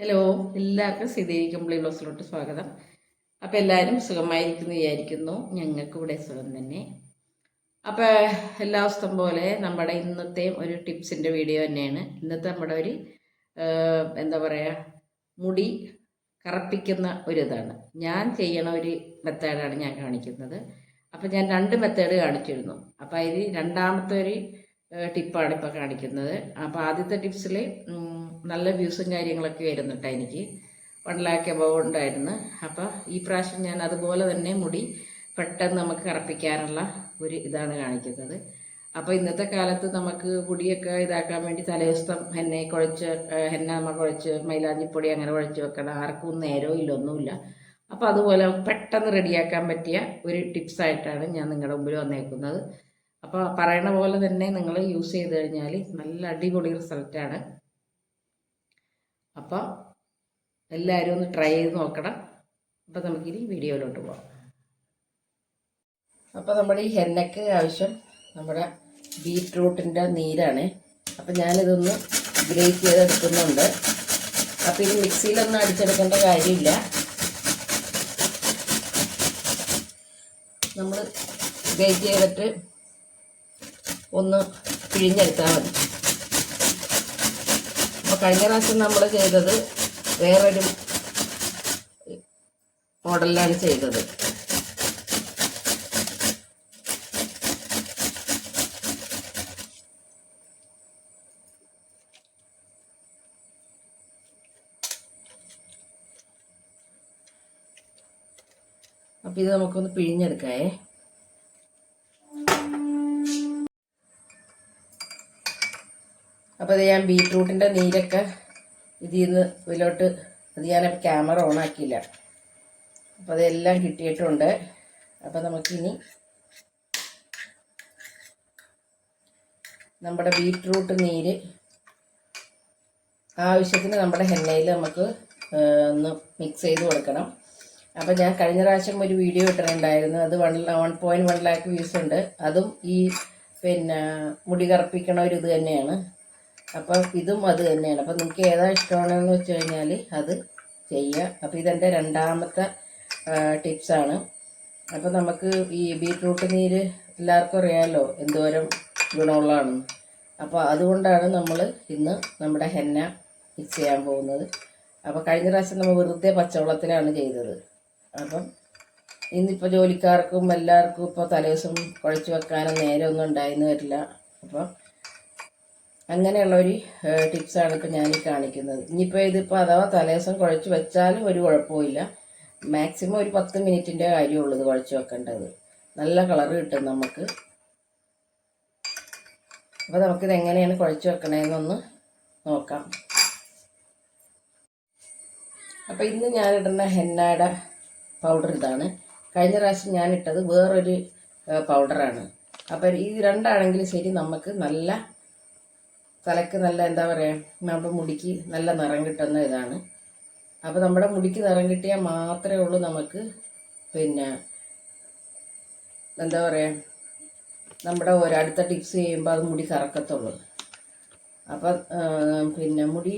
Hello എല്ലാവർക്കും Sridevi play ബ്ലോസിലോട്ട് സ്വാഗതം. അപ്പോൾ എല്ലാവരും സുഖമായിരിക്കുന്നു വിചാരിക്കുന്നു. ഞങ്ങൾക്ക് ഇവിടെ സുഖം തന്നെ. അപ്പോൾ എല്ലാ ദിവസം പോലെ നമ്മുടെ ഇന്നത്തെ ഒരു ടിപ്സിന്റെ വീഡിയോ തന്നെയാണ്. ഇന്നത്തെ നമ്മുടെ ഒരു എന്താ പറയുക മുടി കറപ്പിക്കുന്ന ഒരു ഇതാണ്. ഞാൻ ചെയ്യണ ഒരു മെത്തേഡാണ് ഞാൻ കാണിക്കുന്നത്. അപ്പോൾ ഞാൻ രണ്ട് മെത്തേഡ് കാണിച്ചിരുന്നു. അപ്പോൾ അതിൽ രണ്ടാമത്തെ ഒരു ടിപ്പാണ് ഇപ്പോൾ കാണിക്കുന്നത്. അപ്പോൾ ആദ്യത്തെ ടിപ്സിൽ നല്ല വ്യൂസും കാര്യങ്ങളൊക്കെ ആയിരുന്നു കേട്ടോ എനിക്ക്. വൺ ലാക്ക് എബവ് ഉണ്ടായിരുന്നു. അപ്പോൾ ഈ പ്രാവശ്യം ഞാൻ അതുപോലെ തന്നെ മുടി പെട്ടെന്ന് നമുക്ക് കറപ്പിക്കാനുള്ള ഒരു ഇതാണ് കാണിക്കുന്നത്. അപ്പോൾ ഇന്നത്തെ കാലത്ത് നമുക്ക് മുടിയൊക്കെ ഇതാക്കാൻ വേണ്ടി തലേദിവസം എന്നെ കുഴച്ച് എന്നെ നമ്മൾ നമ്മ കുഴച്ച് മൈലാഞ്ചിപ്പൊടി അങ്ങനെ കുഴച്ച് വെക്കണം ആർക്കും നേരവും ഇല്ല ഒന്നുമില്ല. അപ്പോൾ അതുപോലെ പെട്ടെന്ന് റെഡിയാക്കാൻ പറ്റിയ ഒരു ടിപ്സായിട്ടാണ് ഞാൻ നിങ്ങളുടെ മുമ്പിൽ വന്നേക്കുന്നത്. അപ്പോൾ പറയണ പോലെ തന്നെ നിങ്ങൾ യൂസ് ചെയ്ത് കഴിഞ്ഞാൽ നല്ല അടിപൊളി റിസൾട്ടാണ്. അപ്പോൾ എല്ലാവരും ഒന്ന് ട്രൈ ചെയ്ത് നോക്കണം. അപ്പോൾ നമുക്കിനി വീഡിയോയിലോട്ട് പോകാം അപ്പോൾ നമ്മുടെ ഈ ഹെന്നയ്ക്ക് ആവശ്യം നമ്മുടെ ബീറ്റ്റൂട്ടിന്റെ നീരാണ്. അപ്പോൾ ഞാനിതൊന്ന് ഗ്രേറ്റ് ചെയ്തെടുക്കുന്നുണ്ട്. അപ്പോൾ ഇത് മിക്സിയിലൊന്നും അടിച്ചെടുക്കേണ്ട കാര്യമില്ല. നമ്മൾ ഗ്രേറ്റ് ചെയ്തിട്ട് ഒന്ന് പിഴിഞ്ഞെടുത്താൽ മതി. കഴിഞ്ഞ പ്രാവശ്യം നമ്മൾ ചെയ്തത് വേറൊരു മോഡലിലാണ് ചെയ്തത്. അപ്പോൾ ഇത് നമുക്കൊന്ന് പിഴിഞ്ഞെടുക്കാവേ അപ്പോൾ ഇത് ഞാൻ ബീട്രൂട്ടിന്റെ നീരൊക്കെ ഇതിൽ നിന്ന് ഇതിലോട്ട് അത് ഞാൻ ക്യാമറ ഓൺ ആക്കിയില്ല. അപ്പോൾ അതെല്ലാം കിട്ടിയിട്ടുണ്ട്. അപ്പോൾ നമുക്കിനി നമ്മുടെ ബീട്രൂട്ട് നീര് ആവശ്യത്തിന് നമ്മുടെ ഹെന്നയിൽ നമുക്ക് ഒന്ന് മിക്സ് ചെയ്ത് കൊടുക്കണം. അപ്പോൾ ഞാൻ കഴിഞ്ഞ പ്രാവശ്യം ഒരു വീഡിയോ ഇട്ടിട്ടുണ്ടായിരുന്നു. അത് one one point one lakh views ഉണ്ട്. അതും ഈ പിന്നെ മുടി കറുപ്പിക്കണ ഒരു ഇത് തന്നെയാണ്. അപ്പം ഇതും അത് തന്നെയാണ്. അപ്പം നിങ്ങൾക്ക് ഏതാ ഇഷ്ടമാണെന്ന് വെച്ച് കഴിഞ്ഞാൽ അത് ചെയ്യുക അപ്പോൾ ഇതെന്റെ രണ്ടാമത്തെ ടിപ്സാണ് അപ്പോൾ നമുക്ക് ഈ ബീട്രൂട്ട് നീര് എല്ലാവർക്കും അറിയാമല്ലോ എന്തോരം ഗുണമുള്ളതാണ് അപ്പോൾ അതുകൊണ്ടാണ് നമ്മൾ ഇന്ന് നമ്മുടെ ഹെന്ന മിക്സ് ചെയ്യാൻ പോകുന്നത്. അപ്പോൾ കഴിഞ്ഞ പ്രാവശ്യം നമ്മൾ വെറുതെ പച്ചവെള്ളത്തിലാണ് ചെയ്തത്. അപ്പം ഇന്നിപ്പോൾ ജോലിക്കാർക്കും എല്ലാവർക്കും ഇപ്പോൾ തലേദിവസം കുഴച്ച് വെക്കാനും നേരമൊന്നും ഉണ്ടായിരുന്നു വരില്ല. അപ്പം അങ്ങനെയുള്ളൊരു ടിപ്സാണ് ഇപ്പോൾ ഞാൻ ഈ കാണിക്കുന്നത്. ഇനിയിപ്പോൾ ഇതിപ്പോൾ അഥവാ തലേദിവസം കുഴച്ച് വെച്ചാലും ഒരു കുഴപ്പമില്ല മാക്സിമം ഒരു പത്ത് മിനിറ്റിന്റെ കാര്യമുള്ളത് കുഴച്ച് വെക്കേണ്ടത്. നല്ല കളർ കിട്ടും നമുക്ക്. അപ്പോൾ നമുക്കിത് എങ്ങനെയാണ് കുഴച്ച് വെക്കണതെന്നൊന്ന് നോക്കാം. അപ്പോൾ ഇന്ന് ഞാനിടുന്ന ഹെന്നയുടെ പൗഡർ ഇതാണ്. കഴിഞ്ഞ പ്രാവശ്യം ഞാനിട്ടത് വേറൊരു പൗഡറാണ്. അപ്പോൾ ഈ രണ്ടാണെങ്കിലും ശരി നമുക്ക് നല്ല തലക്ക് നല്ല എന്താ പറയുക നമ്മുടെ മുടിക്ക് നല്ല നിറം കിട്ടുന്ന ഇതാണ്. അപ്പോൾ നമ്മുടെ മുടിക്ക് നിറം കിട്ടിയാൽ മാത്രമേ ഉള്ളൂ നമുക്ക് പിന്നെ എന്താ പറയുക നമ്മുടെ ഒരടുത്ത ടിപ്സ് ചെയ്യുമ്പോൾ അത് മുടി കറക്കത്തുള്ളൂ. അപ്പം പിന്നെ മുടി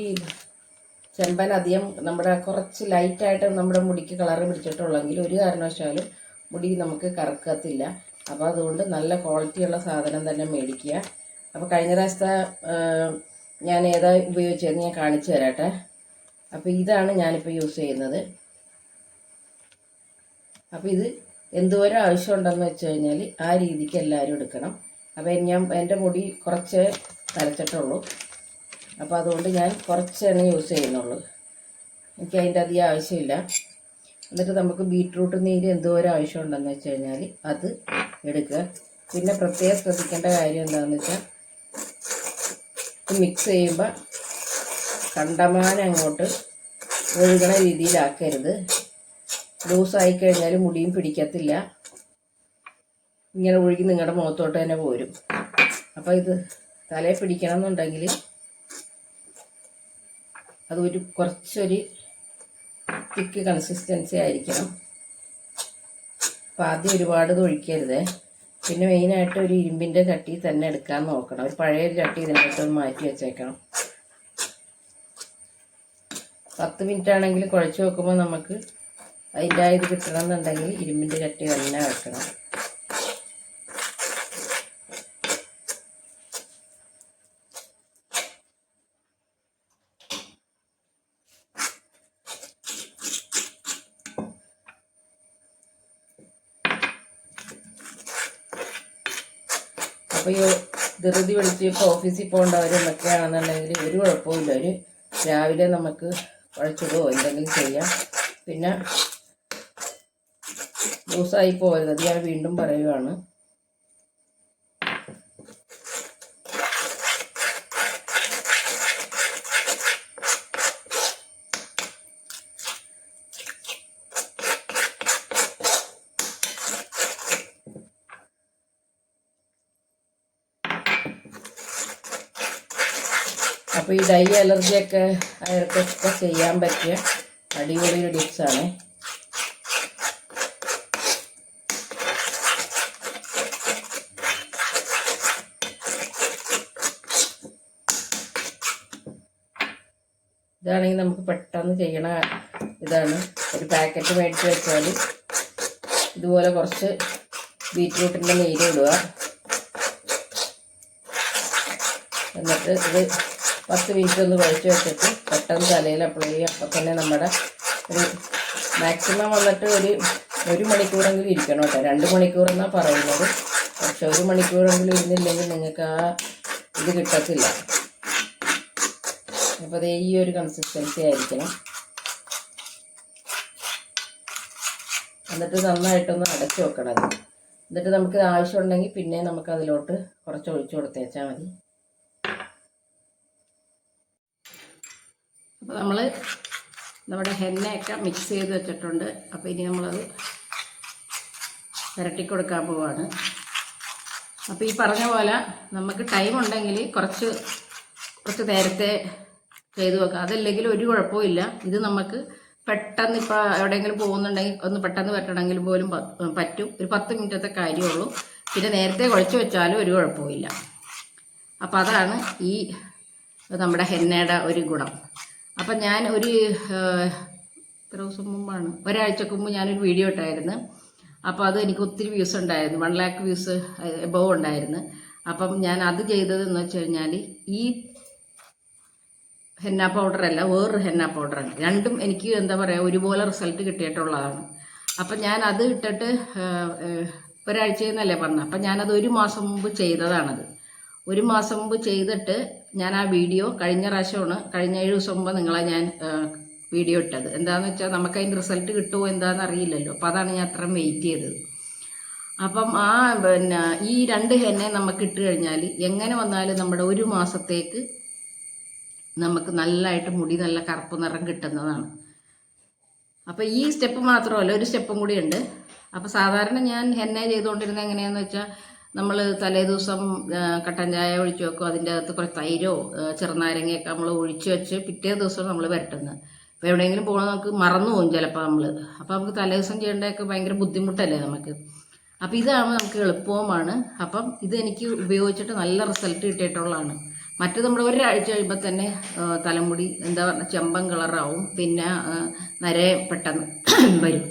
ചെമ്പൻ അധികം നമ്മുടെ കുറച്ച് ലൈറ്റായിട്ട് നമ്മുടെ മുടിക്ക് കളർ പിടിച്ചിട്ടുള്ളെങ്കിൽ ഒരു കാരണവശാലും മുടി നമുക്ക് കറക്കത്തില്ല. അപ്പോൾ അതുകൊണ്ട് നല്ല ക്വാളിറ്റിയുള്ള സാധനം തന്നെ മേടിക്കുക. അപ്പോൾ കഴിഞ്ഞ പ്രാവശ്യത്തെ ഞാൻ ഏതാ ഉപയോഗിച്ചതെന്ന് ഞാൻ കാണിച്ചു തരാട്ടെ. അപ്പോൾ ഇതാണ് ഞാനിപ്പോൾ യൂസ് ചെയ്യുന്നത്. അപ്പോൾ ഇത് എന്തോരം ആവശ്യമുണ്ടെന്ന് വെച്ച് കഴിഞ്ഞാൽ ആ രീതിക്ക് എല്ലാവരും എടുക്കണം. അപ്പോൾ ഞാൻ എന്റെ മുടി കുറച്ച് നരച്ചിട്ടുള്ളൂ അപ്പോൾ അതുകൊണ്ട് ഞാൻ കുറച്ചാണ് യൂസ് ചെയ്യുന്നുള്ളൂ. എനിക്ക് അതിന്റെ അധികം ആവശ്യമില്ല. എന്നിട്ട് നമുക്ക് ബീട്രൂട്ട് നീര് എന്തോരം ആവശ്യമുണ്ടെന്ന് വെച്ച് കഴിഞ്ഞാൽ അത് എടുക്കുക. പിന്നെ പ്രത്യേകം ശ്രദ്ധിക്കേണ്ട കാര്യം എന്താണെന്ന് വെച്ചാൽ മിക്സ് ചെയ്യുമ്പോൾ കണ്ടമാനം അങ്ങോട്ട് ഒഴുകണ രീതിയിലാക്കരുത്. ലൂസായി കഴിഞ്ഞാൽ മുടിയും പിടിക്കത്തില്ല. ഇങ്ങനെ ഒഴുകി നിങ്ങളുടെ മുഖത്തോട്ട് തന്നെ പോരും. അപ്പോൾ ഇത് തലയിൽ പിടിക്കണം എന്നുണ്ടെങ്കിൽ അത് ഒരു കുറച്ചൊരു തിക്ക് കൺസിസ്റ്റൻസി ആയിരിക്കണം. അപ്പം ആദ്യം ഒരുപാട് ഇത് ഒഴിക്കരുതേ. പിന്നെ മെയിനായിട്ട് ഒരു ഇരുമ്പിന്റെ ചട്ടി തന്നെ എടുക്കാൻ നോക്കണം. ഒരു പഴയ ചട്ടി ഇതിനകത്ത് മാറ്റി വെച്ചേക്കണം. പത്ത് മിനിറ്റ് ആണെങ്കിൽ കുഴച്ച് വെക്കുമ്പോൾ നമുക്ക് അതിന്റെ ഇത് കിട്ടണമെന്നുണ്ടെങ്കിൽ ഇരുമ്പിന്റെ ചട്ടി തന്നെ വെക്കണം. അപ്പോൾ ഈ ധൃതി പിടിച്ച് ഇപ്പോൾ ഓഫീസിൽ പോകേണ്ടവരും ഒക്കെയാണെന്നുണ്ടെങ്കിൽ ഒരു കുഴപ്പമില്ല ഒരു രാവിലെ നമുക്ക് കുഴച്ചിടുകയോ എന്തെങ്കിലും ചെയ്യാം. പിന്നെ ലൂസായി പോകരുത്. ഞാൻ വീണ്ടും പറയുവാണ്. അപ്പോൾ ഈ ഡൈ അലർജിയൊക്കെ അവർക്കൊക്കെ ചെയ്യാൻ പറ്റിയ അടിപൊളി ഒരു ടിപ്സാണ് ഇതാണെങ്കിൽ നമുക്ക് പെട്ടെന്ന് ചെയ്യണ ഇതാണ്. ഒരു പാക്കറ്റ് മേടിച്ച് വെച്ചാൽ ഇതുപോലെ കുറച്ച് ബീറ്റ്റൂട്ടിന്റെ നീര് ഇടുക. എന്നിട്ട് ഇത് പത്ത് മിനിറ്റ് ഒന്ന് കുഴച്ച് വെച്ചിട്ട് പെട്ടെന്ന് തലയിൽ അപ്ലൈ ചെയ്യുക. അപ്പം തന്നെ നമ്മുടെ ഒരു മാക്സിമം വന്നിട്ട് ഒരു ഒരു മണിക്കൂറെങ്കിലും ഇരിക്കണം കേട്ടോ. രണ്ട് മണിക്കൂർ എന്നാണ് പറയുന്നത്. പക്ഷെ ഒരു മണിക്കൂറെങ്കിലും ഇരുന്നില്ലെങ്കിൽ നിങ്ങൾക്ക് ആ ഇത് കിട്ടത്തില്ല. അപ്പോൾ അത് ഈ ഒരു കൺസിസ്റ്റൻസി ആയിരിക്കണം. എന്നിട്ട് നന്നായിട്ടൊന്ന് അടച്ചു വെക്കണം എന്നിട്ട് നമുക്ക് ആവശ്യമുണ്ടെങ്കിൽ പിന്നെ നമുക്ക് അതിലോട്ട് കുറച്ച് ഒഴിച്ചു കൊടുത്തേച്ചാൽ മതി. അപ്പോൾ നമ്മൾ നമ്മുടെ ഹെന്നയൊക്കെ മിക്സ് ചെയ്ത് വെച്ചിട്ടുണ്ട്. അപ്പോൾ ഇനി നമ്മളത് പുരട്ടി കൊടുക്കാൻ പോവാണ്. അപ്പോൾ ഈ പറഞ്ഞ പോലെ നമുക്ക് ടൈം ഉണ്ടെങ്കിൽ കുറച്ച് കുറച്ച് നേരത്തെ ചെയ്ത് വെക്കാം. അതല്ലെങ്കിൽ ഒരു കുഴപ്പമില്ല ഇത് നമുക്ക് പെട്ടെന്ന് ഇപ്പോൾ എവിടെയെങ്കിലും പോകുന്നുണ്ടെങ്കിൽ ഒന്ന് പെട്ടെന്ന് പറ്റണമെങ്കിൽ പോലും പറ്റും. ഒരു പത്ത് മിനിറ്റത്തെ കാര്യമുള്ളൂ. പിന്നെ നേരത്തെ കുഴച്ച് വെച്ചാലും ഒരു കുഴപ്പമില്ല അപ്പോൾ അതാണ് ഈ നമ്മുടെ ഹെന്നയുടെ ഒരു ഗുണം. അപ്പം ഞാൻ ഒരു എത്ര ദിവസം മുമ്പാണ്? ഒരാഴ്ചക്ക് മുമ്പ് ഞാനൊരു വീഡിയോ ഇട്ടായിരുന്നു. അപ്പോൾ അത് എനിക്ക് ഒത്തിരി വ്യൂസ് ഉണ്ടായിരുന്നു. വൺ ലാക്ക് വ്യൂസ് എബവ് ഉണ്ടായിരുന്നു. അപ്പം ഞാൻ അത് ചെയ്തതെന്ന് വെച്ച് കഴിഞ്ഞാൽ ഈ ഹെന്ന പൗഡറല്ല വേറൊരു ഹെന്ന പൗഡറാണ് രണ്ടും എനിക്ക് എന്താ പറയുക ഒരുപോലെ റിസൾട്ട് കിട്ടിയിട്ടുള്ളതാണ്. അപ്പം ഞാൻ അത് ഇട്ടിട്ട് ഒരാഴ്ചയെന്നല്ലേ പറഞ്ഞത് അപ്പം ഞാനത് ഒരു മാസം മുമ്പ് ചെയ്തതാണത്. ഒരു മാസം മുമ്പ് ചെയ്തിട്ട് ഞാൻ ആ വീഡിയോ കഴിഞ്ഞ പ്രാവശ്യമാണ് കഴിഞ്ഞ ഏഴ് ദിവസം മുമ്പ് നിങ്ങളെ ഞാൻ വീഡിയോ ഇട്ടത്. എന്താണെന്ന് വെച്ചാൽ നമുക്ക് അതിന്റെ റിസൾട്ട് കിട്ടുമോ എന്താണെന്ന് അറിയില്ലല്ലോ. അപ്പോൾ അതാണ് ഞാൻ അത്രയും വെയിറ്റ് ചെയ്തത്. അപ്പം ആ പിന്നെ ഈ രണ്ട് ഹെന്നെ നമുക്ക് ഇട്ട് കഴിഞ്ഞാൽ എങ്ങനെ വന്നാലും നമ്മുടെ ഒരു മാസത്തേക്ക് നമുക്ക് നല്ലതായിട്ട് മുടി നല്ല കറുപ്പ് നിറം കിട്ടുന്നതാണ്. അപ്പോൾ ഈ സ്റ്റെപ്പ് മാത്രമല്ല ഒരു സ്റ്റെപ്പും കൂടി ഉണ്ട്. അപ്പോൾ സാധാരണ ഞാൻ ഹെന്നെ ചെയ്തുകൊണ്ടിരുന്നത് എങ്ങനെയാണെന്ന് വെച്ചാൽ നമ്മൾ തലേ ദിവസം ആ, കട്ടൻ ചായ ഒഴിച്ചു വെക്കും. അതിന്റെ അകത്ത് കുറച്ച് തൈരോ ചെറുനാരങ്ങയൊക്കെ നമ്മൾ ഒഴിച്ചു വെച്ച് പിറ്റേ ദിവസം നമ്മൾ വരട്ടുന്നത് അപ്പോൾ എവിടെയെങ്കിലും പോകണം നമുക്ക് മറന്നു പോകും ചിലപ്പോൾ നമ്മൾ അപ്പോൾ നമുക്ക് തലേ ദിവസം ചെയ്യേണ്ടതൊക്കെ ഭയങ്കര ബുദ്ധിമുട്ടല്ലേ നമുക്ക്? അപ്പോൾ ഇതാണ് നമുക്ക് എളുപ്പവുമാണ്. അപ്പം ഇത് എനിക്ക് ഉപയോഗിച്ചിട്ട് നല്ല റിസൾട്ട് കിട്ടിയിട്ടുള്ളതാണ്. മറ്റു നമ്മൾ ഒരാഴ്ച കഴിയുമ്പോൾ തന്നെ തലമുടി എന്താ പറയുക ചെമ്പൻ കളറാവും. പിന്നെ നരയെ പെട്ടെന്ന് വരും.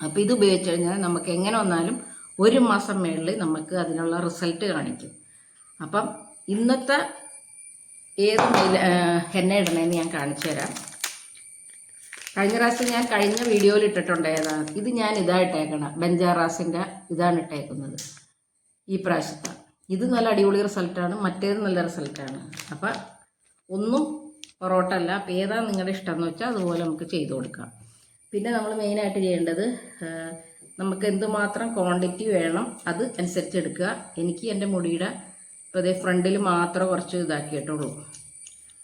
അപ്പോൾ ഇത് ഉപയോഗിച്ച് കഴിഞ്ഞാൽ നമുക്ക് എങ്ങനെ വന്നാലും ഒരു മാസം മേളിൽ നമുക്ക് അതിനുള്ള റിസൾട്ട് കാണിക്കും. അപ്പം ഇന്നത്തെ ഏത് എണ്ണ ഇടണേന്ന് ഞാൻ കാണിച്ചു തരാം. കഴിഞ്ഞ പ്രാവശ്യം ഞാൻ കഴിഞ്ഞ വീഡിയോയിൽ ഇട്ടിട്ടുണ്ടായതാണ് ഇത് ഞാൻ ഇതായിട്ടേക്കണം ബെഞ്ചാറാസിന്റെ ഇതാണ് ഇട്ടേക്കുന്നത്. ഈ പ്രാവശ്യത്തെ. ഇത് നല്ല അടിപൊളി റിസൾട്ടാണ്. മറ്റേത് നല്ല റിസൾട്ടാണ്. അപ്പം ഒന്നും പൊറോട്ട അല്ല അപ്പം ഏതാണ് നിങ്ങളുടെ ഇഷ്ടം എന്ന് വെച്ചാൽ അതുപോലെ നമുക്ക് ചെയ്തു കൊടുക്കാം. പിന്നെ നമ്മൾ മെയിനായിട്ട് ചെയ്യേണ്ടത് നമുക്ക് എന്തുമാത്രം ക്വാണ്ടിറ്റി വേണം അത് അനുസരിച്ച് എടുക്കുക. എനിക്ക് എന്റെ മുടിയുടെ ഇപ്പോൾ ഫ്രണ്ടിൽ മാത്രം കുറച്ച് ഇതാക്കിയിട്ടുള്ളൂ.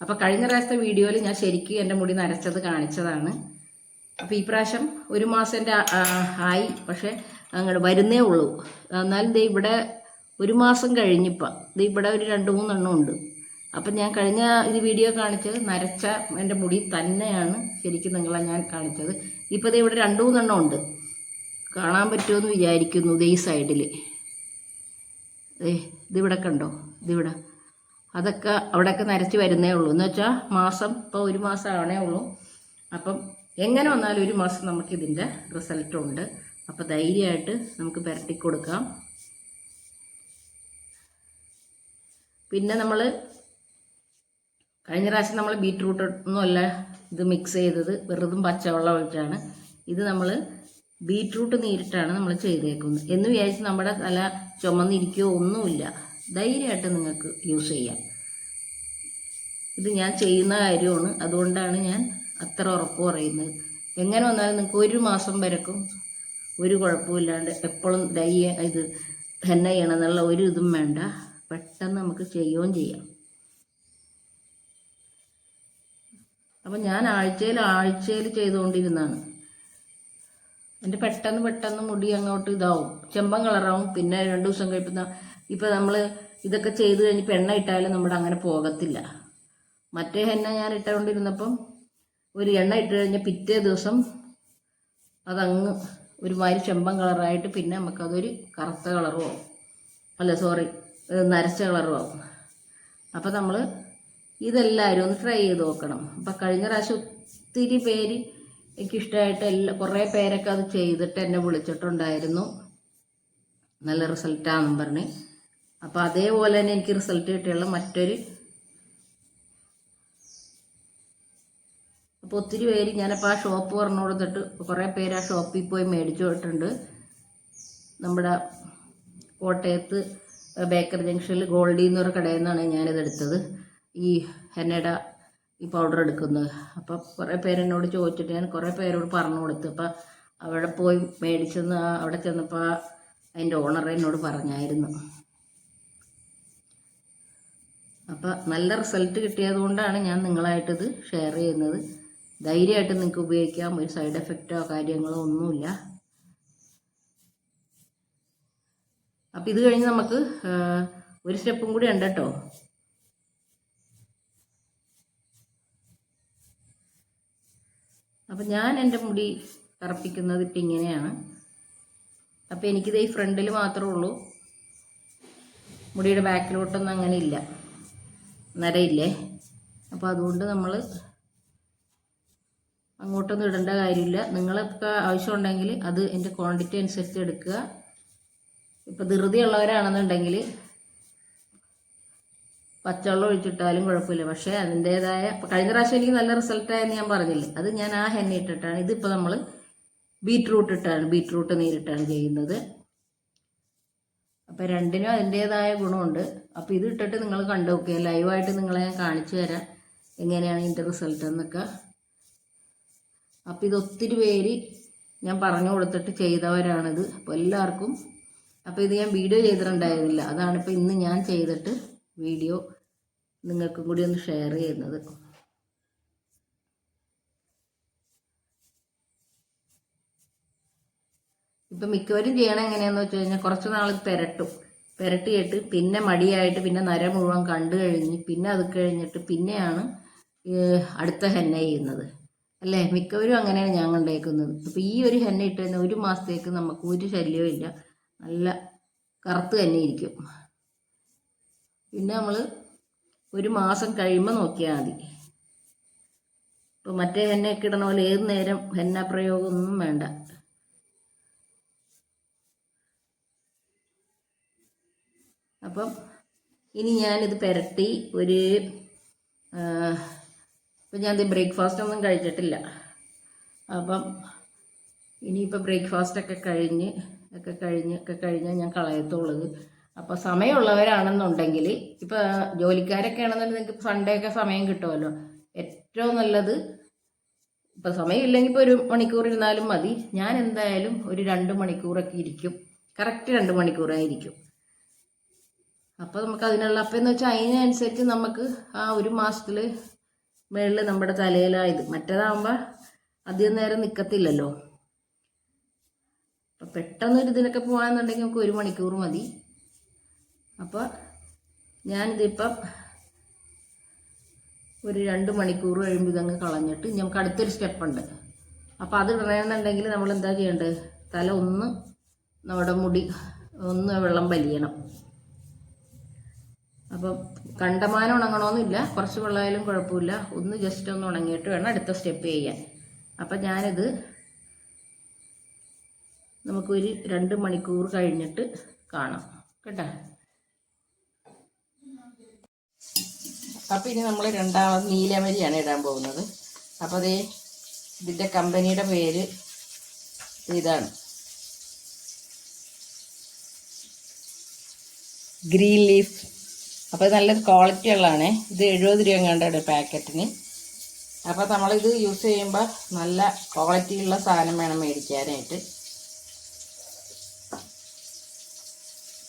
അപ്പോൾ കഴിഞ്ഞ പ്രാവശ്യത്തെ വീഡിയോയിൽ ഞാൻ ശരിക്കും എന്റെ മുടി നരച്ചത് കാണിച്ചതാണ്. അപ്പോൾ ഈ പ്രാവശ്യം ഒരു മാസം എന്റെ ആയി പക്ഷേ അങ്ങോട്ട് വരുന്നേ ഉള്ളൂ. എന്നാലും ദേ ഇവിടെ ഒരു മാസം കഴിഞ്ഞിപ്പോൾ ഇത് ഇവിടെ ഒരു രണ്ട് മൂന്നെണ്ണം ഉണ്ട്. അപ്പം ഞാൻ കഴിഞ്ഞ ഇത് വീഡിയോ കാണിച്ചത് നരച്ച എന്റെ മുടി തന്നെയാണ് ശരിക്കും നിങ്ങളെ ഞാൻ കാണിച്ചത്. ഇപ്പോൾ ഇത് ഇവിടെ രണ്ട് മൂന്നെണ്ണം ഉണ്ട്. കാണാൻ പറ്റുമെന്ന് വിചാരിക്കുന്നു ഈ സൈഡിൽ ഏ ഇതിവിടെ കണ്ടോ? ഇതിവിടെ. അതൊക്കെ അവിടെയൊക്കെ നരച്ച് വരുന്നേ ഉള്ളൂ. എന്ന് വെച്ചാൽ മാസം ഇപ്പോൾ ഒരു മാസം ഉള്ളൂ. അപ്പം എങ്ങനെ വന്നാലും ഒരു മാസം നമുക്കിതിന്റെ റിസൾട്ട് ഉണ്ട്. അപ്പോൾ ധൈര്യമായിട്ട് നമുക്ക് പുരട്ടി കൊടുക്കാം. പിന്നെ നമ്മൾ കഴിഞ്ഞ പ്രാവശ്യം നമ്മൾ ബീറ്റ്റൂട്ട് ഒന്നും അല്ല ഇത് മിക്സ് ചെയ്തത്. വെറുതും പച്ചവെള്ളം ഒഴിച്ചാണ് ഇത് നമ്മൾ ബീറ്റ്റൂട്ട് നീരിട്ടാണ് നമ്മൾ ചെയ്തേക്കുന്നത്. എന്ന് വിചാരിച്ച് നമ്മുടെ തല ചുമന്നിരിക്കുകയോ ഒന്നുമില്ല. ധൈര്യമായിട്ട് നിങ്ങൾക്ക് യൂസ് ചെയ്യാം. ഇത് ഞാൻ ചെയ്യുന്ന കാര്യമാണ്. അതുകൊണ്ടാണ് ഞാൻ അത്ര ഉറപ്പ് പറയുന്നത്. എങ്ങനെ വന്നാലും നിങ്ങൾക്ക് ഒരു മാസം വരക്കും. ഒരു കുഴപ്പമില്ലാണ്ട് എപ്പോഴും ഡൈ ഇത് തന്നെ ചെയ്യണമെന്നുള്ള ഒരു ഇതും വേണ്ട. പെട്ടെന്ന് നമുക്ക് ചെയ്യുകയും ചെയ്യാം. അപ്പം ഞാൻ ആഴ്ചയിൽ ആഴ്ചയിൽ ചെയ്തുകൊണ്ടിരുന്നതാണ്. എന്റെ പെട്ടെന്ന് പെട്ടെന്ന് മുടി അങ്ങോട്ട് ഇതാവും. ചെമ്പൻ കളറാവും. പിന്നെ രണ്ട് ദിവസം കഴിയുമ്പോൾ ഇപ്പം നമ്മൾ ഇതൊക്കെ ചെയ്ത് കഴിഞ്ഞ് എണ്ണ ഇട്ടാലും നമ്മുടെ അങ്ങനെ പോകത്തില്ല. മറ്റേ ഹെന്ന ഞാൻ ഇട്ടുകൊണ്ടിരുന്നപ്പം ഒരു എണ്ണ ഇട്ട് കഴിഞ്ഞ പിറ്റേ ദിവസം അതങ്ങ് ഒരുമാതിരി ചെമ്പൻ കളറായിട്ട് പിന്നെ നമുക്കതൊരു കറുത്ത കളറും ആവും. അല്ല സോറി നരച്ച കളറും ആവും. അപ്പോൾ നമ്മൾ ഇതെല്ലാവരും ഒന്ന് ട്രൈ ചെയ്ത് നോക്കണം. അപ്പം കഴിഞ്ഞ പ്രാവശ്യം ഒത്തിരി പേര് എനിക്കിഷ്ടമായിട്ട് എല്ലാ കുറേ പേരൊക്കെ അത് ചെയ്തിട്ട് എന്നെ വിളിച്ചിട്ടുണ്ടായിരുന്നു. നല്ല റിസൾട്ടാണെന്ന് പറഞ്ഞ്. അപ്പോൾ അതേപോലെ തന്നെ എനിക്ക് റിസൾട്ട് കിട്ടിയുള്ള മറ്റൊരു അപ്പോൾ ഒത്തിരി പേര് ഞാനപ്പോൾ ആ ഷോപ്പ് പറഞ്ഞു കൊടുത്തിട്ട് കുറേ പേര് ആ ഷോപ്പിൽ പോയി മേടിച്ചു പോയിട്ടുണ്ട്. നമ്മുടെ കോട്ടയത്ത് ബേക്കർ ജംഗ്ഷനിൽ ഗോൾഡി എന്നൊരു കടയിൽ നിന്നാണ് ഞാനിത് എടുത്തത് ഈ ഹെന്നയുടെ ഈ പൗഡർ എടുക്കുന്നത്. അപ്പം കുറേ പേരെന്നോട് ചോദിച്ചിട്ട് ഞാൻ കുറേ പേരോട് പറഞ്ഞു കൊടുത്തു. അപ്പം അവിടെ പോയി മേടിച്ചെന്ന് അവിടെ ചെന്നപ്പോൾ അതിന്റെ ഓണർ എന്നോട് പറഞ്ഞായിരുന്നു. അപ്പം നല്ല റിസൾട്ട് കിട്ടിയതുകൊണ്ടാണ് ഞാൻ നിങ്ങളായിട്ടിത് ഷെയർ ചെയ്യുന്നത്. ധൈര്യമായിട്ട് നിങ്ങൾക്ക് ഉപയോഗിക്കാം. ഒരു സൈഡ് എഫക്റ്റോ കാര്യങ്ങളോ ഒന്നുമില്ല. അപ്പം ഇത് കഴിഞ്ഞ് നമുക്ക് ഒരു സ്റ്റെപ്പും കൂടി ഉണ്ട് കേട്ടോ. അപ്പം ഞാൻ എന്റെ മുടി കറുപ്പിക്കുന്നത് ഇപ്പം ഇങ്ങനെയാണ്. അപ്പം എനിക്കിത് ഈ ഫ്രണ്ടിൽ മാത്രമേ ഉള്ളൂ. മുടിയുടെ ബാക്കിലോട്ടൊന്നും അങ്ങനെ ഇല്ല. നരയില്ലേ? അപ്പോൾ അതുകൊണ്ട് നമ്മൾ അങ്ങോട്ടൊന്നും ഇടേണ്ട കാര്യമില്ല. നിങ്ങൾക്ക് ആവശ്യമുണ്ടെങ്കിൽ അത് എന്റെ ക്വാണ്ടിറ്റി അനുസരിച്ച് എടുക്കുക. ഇപ്പോൾ ധൃതിയുള്ളവരാണെന്നുണ്ടെങ്കിൽ പച്ചവെള്ളം ഒഴിച്ചിട്ടാലും കുഴപ്പമില്ല. പക്ഷേ അതിന്റേതായ കഴിഞ്ഞ പ്രാവശ്യം എനിക്ക് നല്ല റിസൾട്ടായെന്ന് ഞാൻ പറഞ്ഞില്ലേ? അത് ഞാൻ ആ ഹെന്ന ഇട്ടിട്ടാണ്. ഇതിപ്പോൾ നമ്മൾ ബീറ്റ്റൂട്ട് ഇട്ടാണ്. ബീറ്റ്റൂട്ട് നീരിട്ടാണ് ചെയ്യുന്നത്. അപ്പോൾ രണ്ടിനും അതിന്റേതായ ഗുണമുണ്ട്. അപ്പോൾ ഇത് ഇട്ടിട്ട് നിങ്ങൾ കണ്ടു നോക്കുക ലൈവായിട്ട് നിങ്ങളെ ഞാൻ കാണിച്ചു തരാം. എങ്ങനെയാണ് ഇതിന്റെ റിസൾട്ട് എന്നൊക്കെ. അപ്പോൾ ഇത് ഒത്തിരി പേര് ഞാൻ പറഞ്ഞു കൊടുത്തിട്ട് ചെയ്തവരാണിത്. അപ്പോൾ എല്ലാവർക്കും അപ്പോൾ ഇത് ഞാൻ വീഡിയോ ചെയ്തിട്ടുണ്ടായിരുന്നില്ല. അതാണ് ഇപ്പോൾ ഇന്ന് ഞാൻ ചെയ്തിട്ട് വീഡിയോ നിങ്ങൾക്കും കൂടി ഒന്ന് ഷെയർ ചെയ്യുന്നത്. ഇപ്പം മിക്കവരും ചെയ്യണം എങ്ങനെയാന്ന് വെച്ച് കഴിഞ്ഞാൽ കുറച്ച് നാൾ പെരട്ടും. പെരട്ടിയിട്ട് പിന്നെ മടിയായിട്ട് പിന്നെ നര മുഴുവൻ കണ്ടു കഴിഞ്ഞ് പിന്നെ അത് കഴിഞ്ഞിട്ട് പിന്നെയാണ് അടുത്ത ഹെന്ന ചെയ്യുന്നത്. അല്ലേ? മിക്കവരും അങ്ങനെയാണ് ഞാൻ കണ്ടേക്കുന്നത് അപ്പോൾ ഈ ഒരു ഹെന്ന ഇട്ട് കഴിഞ്ഞാൽ ഒരു മാസത്തേക്ക് നമുക്ക് ഒരു ശല്യവും ഇല്ല. നല്ല കറുത്ത് തന്നെ ഇരിക്കും. പിന്നെ നമ്മൾ ഒരു മാസം കഴിയുമ്പോൾ നോക്കിയാൽ മതി. ഇപ്പോൾ മറ്റേ ഹെന്നയൊക്കെ ഇടണ പോലെ ഏത് നേരം ഹെന്ന പ്രയോഗമൊന്നും വേണ്ട. അപ്പം ഇനി ഞാനിത് പുരട്ടി ഒരു ഇപ്പം ഞാനിത് ബ്രേക്ക്ഫാസ്റ്റ് ഒന്നും കഴിച്ചിട്ടില്ല. അപ്പം ഇനിയിപ്പോൾ ബ്രേക്ക്ഫാസ്റ്റ് ഒക്കെ കഴിഞ്ഞ് ഒക്കെ കഴിഞ്ഞ് ഒക്കെ കഴിഞ്ഞാൽ ഞാൻ കളയത്തുള്ളത്. അപ്പോൾ സമയമുള്ളവരാണെന്നുണ്ടെങ്കിൽ ഇപ്പോൾ ജോലിക്കാരൊക്കെ ആണെന്നുണ്ടെങ്കിൽ നിങ്ങൾക്ക് സൺഡേ ഒക്കെ സമയം കിട്ടുമല്ലോ. ഏറ്റവും നല്ലത് ഇപ്പം സമയമില്ലെങ്കിൽ ഇപ്പോൾ ഒരു മണിക്കൂർ ഇരുന്നാലും മതി. ഞാൻ എന്തായാലും ഒരു രണ്ട് മണിക്കൂറൊക്കെ ഇരിക്കും. കറക്റ്റ് രണ്ട് മണിക്കൂറായിരിക്കും അപ്പോൾ നമുക്ക് അതിനുള്ള അപ്പം എന്ന് വെച്ചാൽ അതിനനുസരിച്ച് നമുക്ക് ആ ഒരു മാസത്തിൽ മേളിൽ നമ്മുടെ തലയിലായത്. മറ്റേതാകുമ്പോൾ അധികം നേരം നിൽക്കത്തില്ലല്ലോ അപ്പം പെട്ടെന്ന് ഒരു ഇതിനൊക്കെ പോകാന്നുണ്ടെങ്കിൽ നമുക്ക് ഒരു മണിക്കൂർ മതി. അപ്പോൾ ഞാനിതിപ്പം ഒരു രണ്ട് മണിക്കൂർ കഴിയുമ്പോൾ ഇതങ്ങ് കളഞ്ഞിട്ട് നമുക്ക് അടുത്തൊരു സ്റ്റെപ്പുണ്ട് അപ്പോൾ അത് ഇടണമെന്നുണ്ടെങ്കിൽ നമ്മൾ എന്താ ചെയ്യേണ്ടത്? തല ഒന്ന് നമ്മുടെ മുടി ഒന്ന് വെള്ളം വലിയണം. അപ്പം കണ്ടമാനം ഉണങ്ങണമെന്നില്ല കുറച്ച് വെള്ളമായാലും കുഴപ്പമില്ല. ഒന്ന് ജസ്റ്റ് ഒന്ന് ഉണങ്ങിയിട്ട് വേണം അടുത്ത സ്റ്റെപ്പ് ചെയ്യാൻ. അപ്പം ഞാനിത് നമുക്കൊരു രണ്ട് മണിക്കൂർ കഴിഞ്ഞിട്ട് കാണാം. കേട്ടോ? അപ്പം ഇനി നമ്മൾ രണ്ടാമത് നീലമരിയാണ് ഇടാൻ പോകുന്നത്. അപ്പോൾ അതേ ഇതിന്റെ കമ്പനിയുടെ പേര് ഇതാണ്. Green leaf. അപ്പോൾ നല്ല ക്വാളിറ്റി ഉള്ളതാണ്. ഇത് എഴുപത് രൂപ കണ്ടാണ് പാക്കറ്റിന്. അപ്പോൾ നമ്മളിത് യൂസ് ചെയ്യുമ്പോൾ നല്ല ക്വാളിറ്റി ഉള്ള സാധനം വേണം മേടിക്കാനായിട്ട്.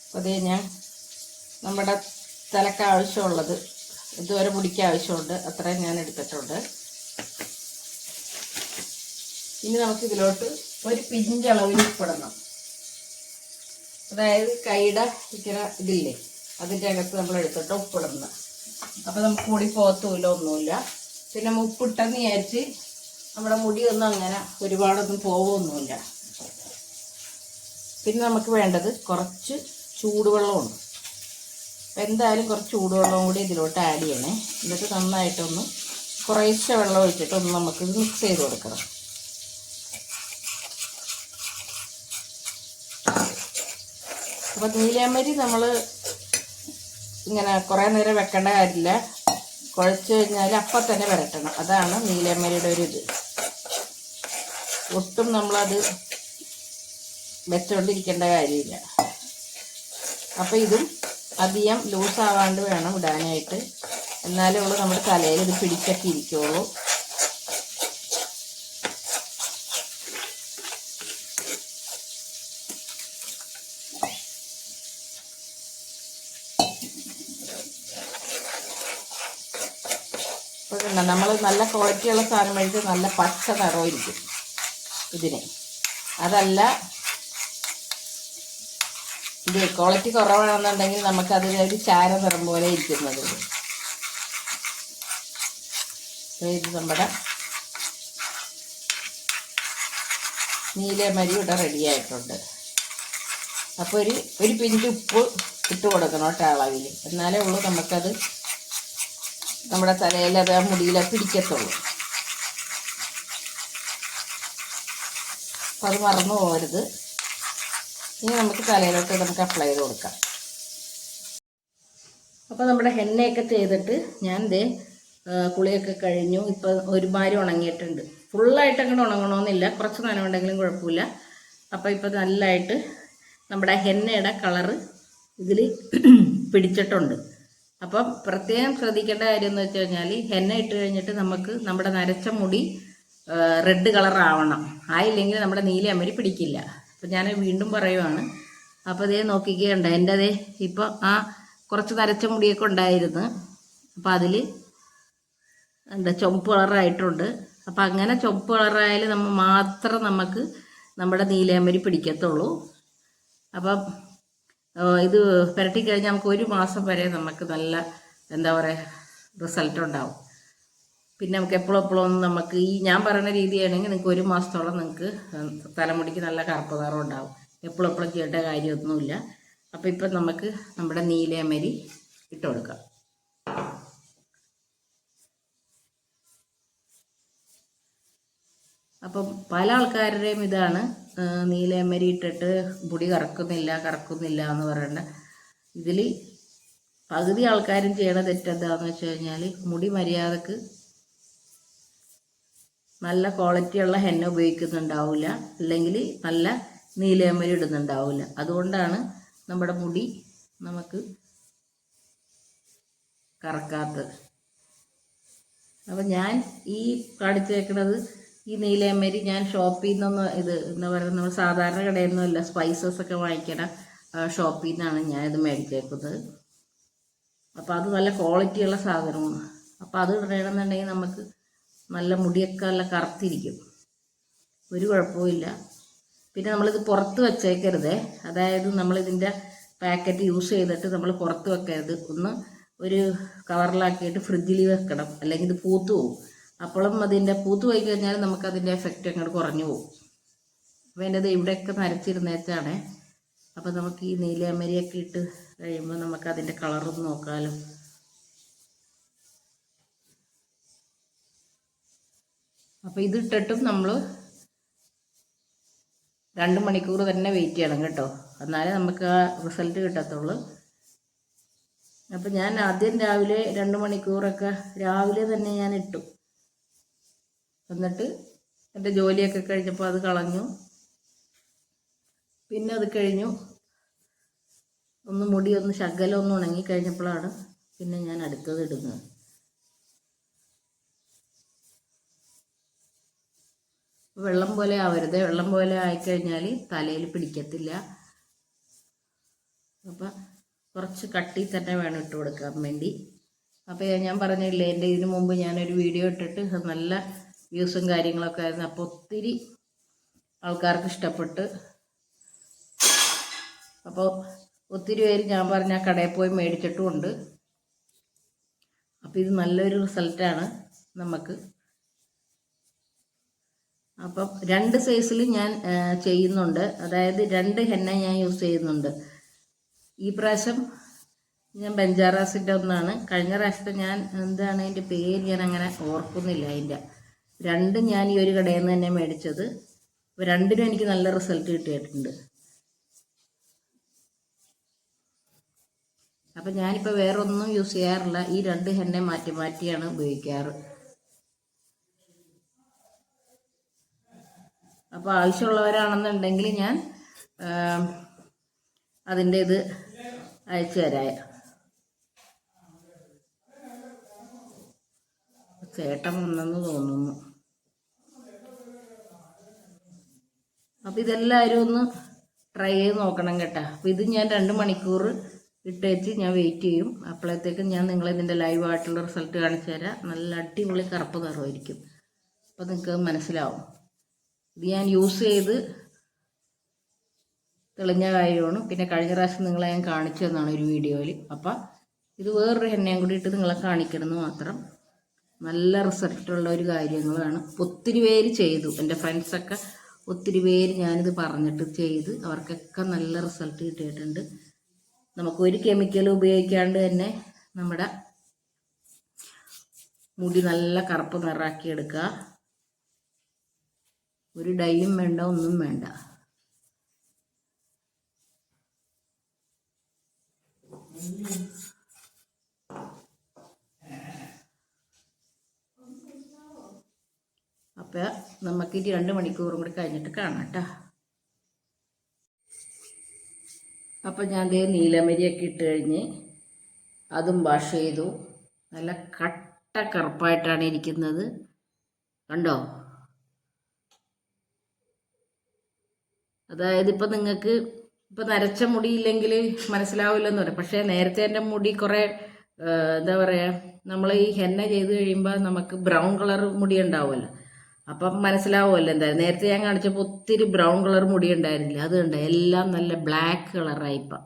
അപ്പോൾ അതേ ഞാൻ നമ്മുടെ തലക്ക് ആവശ്യമുള്ളത് ഇതുവരെ മുടിക്ക് ആവശ്യമുണ്ട്. അത്രയും ഞാൻ എടുത്തിട്ടുണ്ട്. ഇനി നമുക്ക് ഇതിലോട്ട് ഒരു പിഞ്ചളവിൽ ഉപ്പിടണം അതായത് കൈയുടെ ഇങ്ങനെ ഇതില്ലേ അതിന്റെ അകത്ത് നമ്മൾ എടുത്തിട്ട് ഉപ്പിടുന്നത് അപ്പോൾ നമുക്ക് മുടി പോകത്തുമില്ല ഒന്നുമില്ല. പിന്നെ ഉപ്പിട്ടെന്ന് വിചാരിച്ച് നമ്മുടെ മുടിയൊന്നും അങ്ങനെ ഒരുപാടൊന്നും പോകുമൊന്നുമില്ല പിന്നെ നമുക്ക് വേണ്ടത് കുറച്ച് ചൂടുവെള്ളമുണ്ട്. അപ്പം എന്തായാലും കുറച്ച് ചൂടുവെള്ളം കൂടി ഇതിലോട്ട് ആഡ് ചെയ്യണേ. എന്നിട്ട് നന്നായിട്ടൊന്ന് കുറേശ്ശെ വെള്ളം ഒഴിച്ചിട്ട് ഒന്ന് നമുക്ക് മിക്സ് ചെയ്ത് കൊടുക്കണം. അപ്പം നീലാമ്പരി നമ്മൾ ഇങ്ങനെ കുറേ നേരം വെക്കേണ്ട കാര്യമില്ല. കുഴച്ച് കഴിഞ്ഞാൽ അപ്പം തന്നെ വരട്ടണം. അതാണ് നീലമരിയുടെ ഒരു ഇത്. ഒട്ടും നമ്മളത് വെച്ചുകൊണ്ടിരിക്കേണ്ട കാര്യമില്ല. അപ്പം ഇതും അധികം ലൂസാവാണ്ട് വേണം ഇടാനായിട്ട്. എന്നാലേ ഉള്ളൂ നമ്മുടെ തലയിൽ ഇത് പിടിച്ചൊക്കെ ഇരിക്കുള്ളൂ. ഇപ്പോൾ കണ്ട നമ്മൾ നല്ല ക്വാളിറ്റിയുള്ള സാധനം മേടിച്ച് നല്ല പച്ച നിറമായിരിക്കും ഇതിന്. അതല്ല ഇത് ക്വാളിറ്റി കുറവാണെന്നുണ്ടെങ്കിൽ നമുക്കത് ഒരു ചാര നിറം പോലെ ഇരിക്കുന്നത്. ഇത് നമ്മുടെ നീലമരി ഇവിടെ റെഡി ആയിട്ടുണ്ട്. അപ്പോൾ ഒരു ഒരു പിഞ്ച് ഉപ്പ് ഇട്ട് കൊടുക്കണം കേട്ടോ അളവിൽ. എന്നാലേ ഉള്ളൂ നമുക്കത് നമ്മുടെ തലയിൽ അത് ആ മുടിയിലെ പിടിക്കത്തുള്ളൂ. അപ്പം അത് മറന്നു പോകരുത്. ഇനി നമുക്ക് തലയിലോട്ട് നമുക്ക് അപ്ലൈ ചെയ്ത് കൊടുക്കാം. അപ്പോൾ നമ്മുടെ ഹെന്നയൊക്കെ ചെയ്തിട്ട് ഞാൻ ആ, കുളിയൊക്കെ കഴിഞ്ഞു. ഇപ്പം ഒരുമാതിരി ഉണങ്ങിയിട്ടുണ്ട്. ഫുള്ളായിട്ട് അങ്ങനെ ഉണങ്ങണമെന്നില്ല കുറച്ച് നനവുണ്ടെങ്കിലും കുഴപ്പമില്ല. അപ്പോൾ ഇപ്പോൾ നല്ലതായിട്ട് നമ്മുടെ ഹെന്നയുടെ കളറ് ഇതിൽ പിടിച്ചിട്ടുണ്ട്. അപ്പം പ്രത്യേകം ശ്രദ്ധിക്കേണ്ട കാര്യം എന്ന് വെച്ച് കഴിഞ്ഞാൽ ഹെന്ന ഇട്ട് കഴിഞ്ഞിട്ട് നമുക്ക് നമ്മുടെ നരച്ച മുടി റെഡ് കളറാവണം ആയില്ലെങ്കിൽ നമ്മുടെ നീലയമരി പിടിക്കില്ല. അപ്പം ഞാൻ വീണ്ടും പറയുവാണ്. അപ്പോൾ അതേ നോക്കിക്കേണ്ട എന്റെ അതേ ഇപ്പോൾ ആ കുറച്ച് തരച്ച മുടിയൊക്കെ ഉണ്ടായിരുന്നു. അപ്പോൾ അതിൽ എന്താ ചുമപ്പ് കളറായിട്ടുണ്ട്. അപ്പം അങ്ങനെ ചുമപ്പ് കളറായാൽ നമ്മൾ മാത്രം നമുക്ക് നമ്മുടെ നീലയമരി പിടിക്കത്തുള്ളൂ. അപ്പം ഇത് പുരട്ടി കഴിഞ്ഞാൽ നമുക്ക് ഒരു മാസം വരെ നമുക്ക് നല്ല എന്താ പറയുക റിസൾട്ട് ഉണ്ടാവും. പിന്നെ നമുക്ക് എപ്പോഴും എപ്പോഴും ഒന്നും നമുക്ക് ഈ ഞാൻ പറയുന്ന രീതിയാണെങ്കിൽ നിങ്ങൾക്ക് ഒരു മാസത്തോളം നിങ്ങൾക്ക് തലമുടിക്ക് നല്ല കറുപ്പ് ഉണ്ടാവും. എപ്പോഴും എപ്പോഴും ചെയ്യേണ്ട കാര്യമൊന്നുമില്ല. അപ്പോൾ ഇപ്പം നമുക്ക് നമ്മുടെ നീലയമരി ഇട്ട് കൊടുക്കാം. അപ്പം പല ആൾക്കാരുടെയും ഇതാണ് നീലയമരി ഇട്ടിട്ട് മുടി കറക്കുന്നില്ല കറക്കുന്നില്ല എന്ന് പറയേണ്ട. ഇതിൽ പകുതി ആൾക്കാരും ചെയ്യണ തെറ്റെന്താന്ന് വെച്ച് കഴിഞ്ഞാൽ മുടി മര്യാദയ്ക്ക് നല്ല ക്വാളിറ്റിയുള്ള ഹെന്ന ഉപയോഗിക്കുന്നുണ്ടാവില്ല അല്ലെങ്കിൽ നല്ല നീലയമരി ഇടുന്നുണ്ടാവില്ല അതുകൊണ്ടാണ് നമ്മുടെ മുടി നമുക്ക് കറക്കാത്തത്. അപ്പം ഞാൻ ഈ കാണിച്ചേക്കണത് ഈ നീലയമരി ഞാൻ ഷോപ്പിൽ നിന്നൊന്നും ഇത് എന്താ പറയുക നമ്മൾ സാധാരണ കടയിൽ നിന്നുമല്ല സ്പൈസസ് ഒക്കെ വാങ്ങിക്കണ ഷോപ്പിൽ നിന്നാണ് ഞാൻ ഇത് മേടിച്ചേക്കുന്നത്. അപ്പോൾ അത് നല്ല ക്വാളിറ്റിയുള്ള സാധനമാണ്. അപ്പോൾ അത് ഇടണമെന്നുണ്ടെങ്കിൽ നമുക്ക് നല്ല മുടിയൊക്കെ നല്ല കറുത്തിരിക്കും. ഒരു കുഴപ്പമില്ല പിന്നെ നമ്മളിത് പുറത്ത് വച്ചേക്കരുതേ. അതായത് നമ്മളിതിന്റെ പാക്കറ്റ് യൂസ് ചെയ്തിട്ട് നമ്മൾ പുറത്ത് വെക്കരുത്. ഒന്ന് ഒരു കവറിലാക്കിയിട്ട് ഫ്രിഡ്ജിൽ വെക്കണം. അല്ലെങ്കിൽ ഇത് പൂത്ത് പോകും അപ്പോഴും അതിന്റെ പൂത്ത് പോയി കഴിഞ്ഞാൽ നമുക്കതിന്റെ എഫക്റ്റ് അങ്ങോട്ട് കുറഞ്ഞു പോകും അപ്പോൾ എന്റെ ഇവിടെയൊക്കെ നരച്ചിരുന്നേച്ചാണേ അപ്പോൾ നമുക്ക് ഈ നീലയമരിയൊക്കെ ഇട്ട് കഴിയുമ്പോൾ നമുക്ക് അതിന്റെ കളറും നോക്കാമല്ലോ അപ്പോൾ ഇതിട്ടിട്ടും നമ്മൾ രണ്ട് മണിക്കൂർ തന്നെ വെയിറ്റ് ചെയ്യണം കേട്ടോ. എന്നാലേ നമുക്ക് ആ റിസൾട്ട് കിട്ടത്തുള്ളൂ. അപ്പം ഞാൻ ആദ്യം രാവിലെ രണ്ട് മണിക്കൂറൊക്കെ രാവിലെ തന്നെ ഞാൻ ഇട്ടു. എന്നിട്ട് എന്റെ ജോലിയൊക്കെ കഴിഞ്ഞപ്പോൾ അത് കളഞ്ഞു. പിന്നെ അത് കഴിഞ്ഞു. ഒന്ന് മുടി ഒന്ന് ശകലം ഒന്ന് ഉണങ്ങി കഴിഞ്ഞപ്പോഴാണ് പിന്നെ ഞാൻ അടുത്തത് ഇടുന്നത്. വെള്ളം പോലെ ആവരുത്. വെള്ളം പോലെ ആയിക്കഴിഞ്ഞാൽ തലയിൽ പിടിക്കത്തില്ല. അപ്പം കുറച്ച് കട്ടി തന്നെ വേണം ഇട്ട് കൊടുക്കാൻ വേണ്ടി. അപ്പോൾ ഞാൻ പറഞ്ഞില്ലേ എന്റെ ഇതിനു മുമ്പ് ഞാനൊരു വീഡിയോ ഇട്ടിട്ട് നല്ല വ്യൂസും കാര്യങ്ങളൊക്കെ ആയിരുന്നു. അപ്പോൾ ഒത്തിരി ആൾക്കാർക്ക് ഇഷ്ടപ്പെട്ട്. അപ്പോൾ ഒത്തിരി പേര് ഞാൻ പറഞ്ഞ കടയിൽ പോയി മേടിച്ചിട്ടുമുണ്ട്. അപ്പോൾ ഇത് നല്ലൊരു റിസൾട്ടാണ് നമുക്ക്. അപ്പം രണ്ട് സൈസിൽ ഞാൻ ചെയ്യുന്നുണ്ട്. അതായത് രണ്ട് ഹെന്ന ഞാൻ യൂസ് ചെയ്യുന്നുണ്ട്. ഈ പ്രാവശ്യം ഞാൻ ബെഞ്ചാറാസിന്റെ ഒന്നാണ്. കഴിഞ്ഞ പ്രാവശ്യത്തെ ഞാൻ എന്താണ് അതിന്റെ പേര് ഞാൻ അങ്ങനെ ഓർക്കുന്നില്ല അതിന്റെ രണ്ടും ഞാൻ ഈ ഒരു കടയിൽ നിന്ന് തന്നെ മേടിച്ചത്. രണ്ടിനും എനിക്ക് നല്ല റിസൾട്ട് കിട്ടിയിട്ടുണ്ട്. അപ്പം ഞാനിപ്പോൾ വേറൊന്നും യൂസ് ചെയ്യാറില്ല. ഈ രണ്ട് ഹെന്നെ മാറ്റി മാറ്റിയാണ് ഉപയോഗിക്കാറ്. അപ്പോൾ ആവശ്യമുള്ളവരാണെന്നുണ്ടെങ്കിൽ ഞാൻ അതിന്റെ ഇത് അയച്ചു തരാം. ചേട്ടൻ വന്നെന്ന് തോന്നുന്നു. അപ്പോൾ ഇതെല്ലാവരും ഒന്ന് ട്രൈ ചെയ്ത് നോക്കണം കേട്ടോ. അപ്പോൾ ഇത് ഞാൻ രണ്ട് മണിക്കൂർ ഇട്ടേച്ച് ഞാൻ വെയിറ്റ് ചെയ്യും. അപ്പോഴത്തേക്കും ഞാൻ നിങ്ങളെ ഇതിന്റെ ലൈവ് ആയിട്ടുള്ള റിസൾട്ട് കാണിച്ചു തരാം. നല്ല അടിപൊളി കറുപ്പ് നിറമായിരിക്കും അപ്പോൾ നിങ്ങൾക്ക് മനസ്സിലാവും. ഇത് ഞാൻ യൂസ് ചെയ്ത് തെളിഞ്ഞ കാര്യമാണ്. പിന്നെ കഴിഞ്ഞ പ്രാവശ്യം നിങ്ങളെ ഞാൻ കാണിച്ചു തന്നാണ് ഒരു വീഡിയോയിൽ അപ്പം ഇത് വേറൊരു എണ്ണയും കൂടി ഇട്ട് നിങ്ങളെ കാണിക്കണമെന്ന് മാത്രം. നല്ല റിസൾട്ടുള്ള ഒരു കാര്യങ്ങളാണ്. ഒത്തിരി പേര് ചെയ്തു. എന്റെ ഫ്രണ്ട്സൊക്കെ ഒത്തിരി പേര് ഞാനിത് പറഞ്ഞിട്ട് ചെയ്ത് അവർക്കൊക്കെ നല്ല റിസൾട്ട് കിട്ടിയിട്ടുണ്ട്. നമുക്ക് ഒരു കെമിക്കൽ ഉപയോഗിക്കാണ്ട് തന്നെ നമ്മുടെ മുടി നല്ല കറുപ്പ് നിറാക്കി എടുക്കുക. ഒരു ഡൈയും വേണ്ട ഒന്നും വേണ്ട. അപ്പോൾ നമുക്ക് ഇനി രണ്ട് മണിക്കൂറും കൂടി കഴിഞ്ഞിട്ട് കാണാം അപ്പം ഞാൻ ദേ നീലമരിയൊക്കെ ഇട്ട് കഴിഞ്ഞ് അതും വാഷ് ചെയ്തു. നല്ല കട്ട കറുപ്പായിട്ടാണ് ഇരിക്കുന്നത്. കണ്ടോ? അതായത് ഇപ്പം നിങ്ങൾക്ക് ഇപ്പം നരച്ച മുടിയില്ലെങ്കിൽ മനസ്സിലാവില്ലെന്ന് പറയാം. പക്ഷേ നേരത്തെ എന്റെ മുടി കുറേ എന്താ പറയുക നമ്മൾ ഈ ഹെന്ന ചെയ്ത് കഴിയുമ്പോൾ നമുക്ക് ബ്രൗൺ കളർ മുടി ഉണ്ടാവുമല്ലോ. അപ്പം മനസ്സിലാവുമല്ലോ എന്തായാലും. നേരത്തെ ഞാൻ കാണിച്ചപ്പോൾ ഒത്തിരി ബ്രൗൺ കളർ മുടി ഉണ്ടായിരുന്നില്ല. അത് കണ്ടോ? എല്ലാം നല്ല ബ്ലാക്ക് കളറായി ഇപ്പം.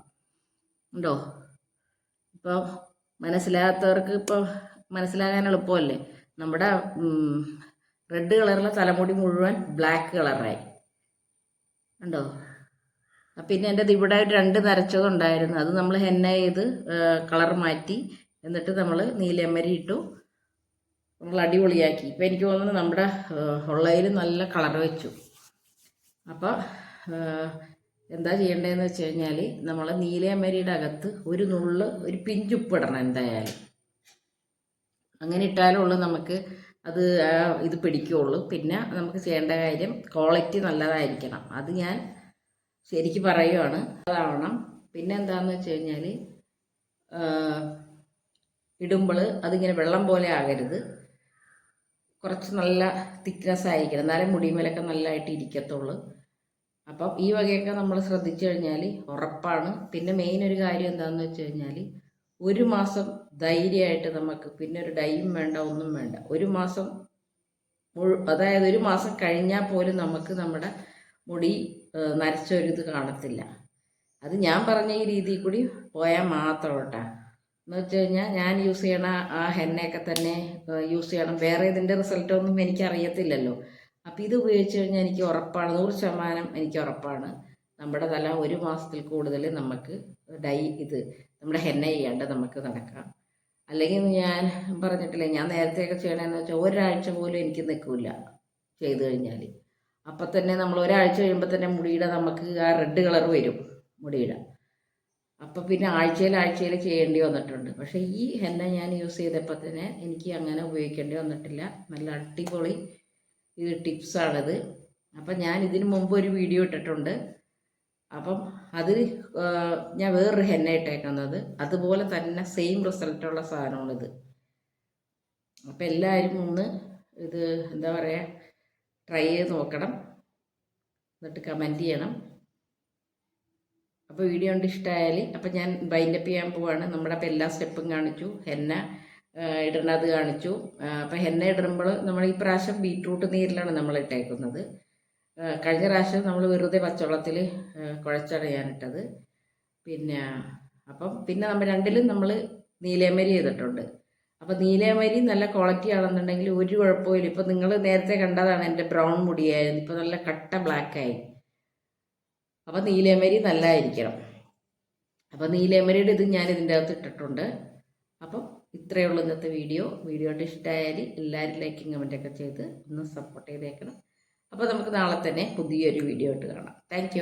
ഉണ്ടോ? ഇപ്പോൾ മനസ്സിലാകാത്തവർക്ക് ഇപ്പോൾ മനസ്സിലാകാൻ എളുപ്പമല്ലേ? നമ്മുടെ റെഡ് കളറിലെ തലമുടി മുഴുവൻ ബ്ലാക്ക് കളറായി. ഉണ്ടോ? ആ, പിന്നെ എന്റെ ഇവിടെ രണ്ട് നരച്ചതുണ്ടായിരുന്നു. അത് നമ്മൾ ഹെന്ന ചെയ്ത് കളർ മാറ്റി എന്നിട്ട് നമ്മൾ നീലമരി ഇട്ടു. നമ്മൾ അടിപൊളിയാക്കി. ഇപ്പം എനിക്ക് തോന്നുന്നു നമ്മുടെ ഉള്ളതിൽ നല്ല കളർ വെച്ചു. അപ്പോൾ എന്താ ചെയ്യേണ്ടതെന്ന് വെച്ച് കഴിഞ്ഞാൽ നമ്മൾ നീലയമരിയുടെ അകത്ത് ഒരു നുള്ള് ഒരു പിഞ്ചുപ്പിടണം എന്തായാലും. അങ്ങനെ ഇട്ടാലുള്ളൂ നമുക്ക് അത് ഇത് പിടിക്കുകയുള്ളൂ പിന്നെ നമുക്ക് ചെയ്യേണ്ട കാര്യം ക്വാളിറ്റി നല്ലതായിരിക്കണം. അത് ഞാൻ ശരിക്ക് പറയുവാണ്. അതാവണം. പിന്നെ എന്താണെന്ന് വെച്ച് കഴിഞ്ഞാൽ ഇടുമ്പോൾ അതിങ്ങനെ വെള്ളം പോലെ ആകരുത്. കുറച്ച് നല്ല തിക്നെസ് ആയിരിക്കണം. എന്നാലേ മുടിമേലൊക്കെ നല്ലതായിട്ട് ഇരിക്കത്തുള്ളൂ. അപ്പം ഈ വകയൊക്കെ നമ്മൾ ശ്രദ്ധിച്ചു കഴിഞ്ഞാൽ ഉറപ്പാണ്. പിന്നെ മെയിൻ ഒരു കാര്യം എന്താണെന്ന് വെച്ച് കഴിഞ്ഞാൽ ഒരു മാസം ധൈര്യമായിട്ട് നമുക്ക് പിന്നെ ഒരു ഡൈം വേണ്ട ഒന്നും വേണ്ട. ഒരു മാസം അതായത് ഒരു മാസം കഴിഞ്ഞാൽ പോലും നമുക്ക് നമ്മുടെ മുടി ഏഹ്, നരച്ചൊരിത് കാണത്തില്ല. അത് ഞാൻ പറഞ്ഞ ഈ രീതിയിൽ കൂടി പോയാൽ മാത്രം കേട്ടോ. എന്ന് വെച്ച് കഴിഞ്ഞാൽ ഞാൻ യൂസ് ചെയ്യണ ആ ഹെന്നയൊക്കെ തന്നെ യൂസ് ചെയ്യണം. വേറെ ഇതിന്റെ റിസൾട്ടൊന്നും എനിക്ക് അറിയത്തില്ലല്ലോ അപ്പോൾ ഇത് ഉപയോഗിച്ച് കഴിഞ്ഞാൽ എനിക്ക് ഉറപ്പാണ്. നൂറ് ശതമാനം എനിക്ക് ഉറപ്പാണ്. നമ്മുടെ തല ഒരു മാസത്തിൽ കൂടുതൽ നമുക്ക് ഡൈ ഇത് നമ്മുടെ ഹെന്ന ചെയ്യാണ്ട് നമുക്ക് നടക്കാം. അല്ലെങ്കിൽ ഞാൻ പറഞ്ഞിട്ടില്ലേ ഞാൻ നേരത്തെയൊക്കെ ചെയ്യണമെന്ന് വെച്ചാൽ ഒരാഴ്ച പോലും എനിക്ക് നിൽക്കില്ല ചെയ്തു കഴിഞ്ഞാൽ അപ്പം തന്നെ നമ്മൾ ഒരാഴ്ച കഴിയുമ്പോൾ തന്നെ മുടിയുടെ നമുക്ക് ആ റെഡ് കളർ വരും മുടിയുടെ. അപ്പം പിന്നെ ആഴ്ചയിൽ ആഴ്ചയിൽ ചെയ്യേണ്ടി വന്നിട്ടുണ്ട്. പക്ഷേ ഈ ഹെന്ന ഞാൻ യൂസ് ചെയ്തപ്പോൾ തന്നെ എനിക്ക് അങ്ങനെ ഉപയോഗിക്കേണ്ടി വന്നിട്ടില്ല. നല്ല അടിപൊളി ഇത് ടിപ്സാണിത്. അപ്പം ഞാൻ ഇതിന് മുമ്പ് ഒരു വീഡിയോ ഇട്ടിട്ടുണ്ട്. അപ്പം അത് ഞാൻ വേറൊരു ഹെന്ന ഇട്ടേക്കുന്നത്. അതുപോലെ തന്നെ സെയിം റിസൾട്ടുള്ള സാധനമാണിത്. അപ്പം എല്ലാവരും ഒന്ന് ഇത് എന്താ പറയുക ട്രൈ ചെയ്ത് നോക്കണം. എന്നിട്ട് കമന്റ് ചെയ്യണം. അപ്പോൾ വീഡിയോ കൊണ്ട് ഇഷ്ടമായാൽ അപ്പം ഞാൻ ബൈൻഡപ്പ് ചെയ്യാൻ പോവാണ്. നമ്മുടെ അപ്പം എല്ലാ സ്റ്റെപ്പും കാണിച്ചു. ഹെന്ന ഇടണത് കാണിച്ചു. അപ്പം ഹെന്ന ഇടുമ്പോൾ നമ്മൾ ഈ പ്രാവശ്യം ബീറ്റ്റൂട്ട് നീരിലാണ് നമ്മൾ ഇട്ടേക്കുന്നത്. കഴിഞ്ഞ പ്രാവശ്യം നമ്മൾ വെറുതെ പച്ചവെള്ളത്തിൽ കുഴച്ചാണ് ഞാനിട്ടത് പിന്നെ അപ്പം പിന്നെ നമ്മൾ രണ്ടിലും നമ്മൾ നീലേമരി ചെയ്തിട്ടുണ്ട്. അപ്പോൾ നീലേമരി നല്ല ക്വാളിറ്റി ആണെന്നുണ്ടെങ്കിൽ ഒരു കുഴപ്പമില്ല ഇപ്പം നിങ്ങൾ നേരത്തെ കണ്ടതാണ് എന്റെ ബ്രൗൺ മുടിയായിരുന്നു. ഇപ്പോൾ നല്ല കട്ട ബ്ലാക്കായി അപ്പോൾ നീലേമരി നല്ലതായിരിക്കണം അപ്പോൾ നീലേമരിയുടെ ഇത് ഞാൻ ഇതിന്റെ അകത്ത് ഇട്ടിട്ടുണ്ട്. അപ്പം ഇത്രയേ ഉള്ളൂ ഇന്നത്തെ വീഡിയോ. വീഡിയോ ഇഷ്ടമായാൽ എല്ലാവരും ലൈക്കും കമന്റൊക്കെ ചെയ്ത് ഒന്ന് സപ്പോർട്ട് ചെയ്തേക്കണം. അപ്പോൾ നമുക്ക് നാളെ തന്നെ പുതിയൊരു വീഡിയോ ആയിട്ട് കാണാം. താങ്ക്